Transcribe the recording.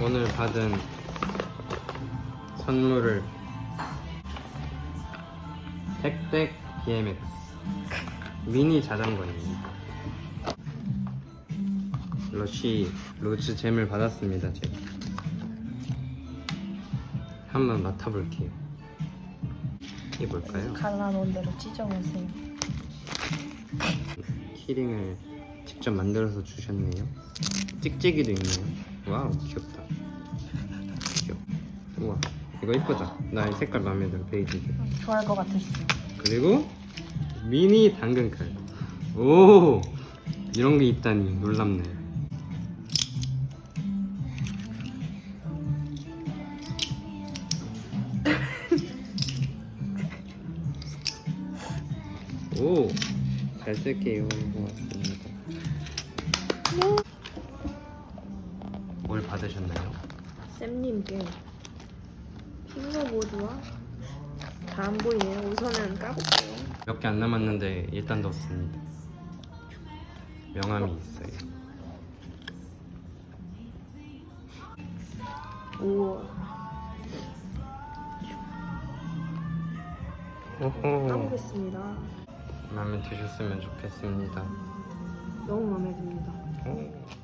오늘 받은 선물을 땡땡 BMX 미니 자전거입니다. 러쉬 로즈 잼을 받았습니다. 제가 한번 맡아볼게요. 이게 뭘까요? 갈라놓은 대로 찢어보세요. 키링을 직접 만들어서 주셨네요. 찍찍이도 있네요. 와우 귀엽다. 귀엽. 우와 이거 이쁘다. 나 이 색깔 마음에 들어 베이지. 좋아할 것 같았어. 그리고 미니 당근칼. 오 이런 게 있다니 놀랍네. 오, 잘 쓸게요. 고맙습니다. 뭘 받으셨나요? 쌤님께 핑거보드와 다 안 보이네요. 우선은 까볼게요. 몇 개 안 남았는데 일단 넣었습니다. 명함이 있어요. 우와. 오호. 까보겠습니다. 마음에 드셨으면 좋겠습니다. 너무 마음에 듭니다. 오.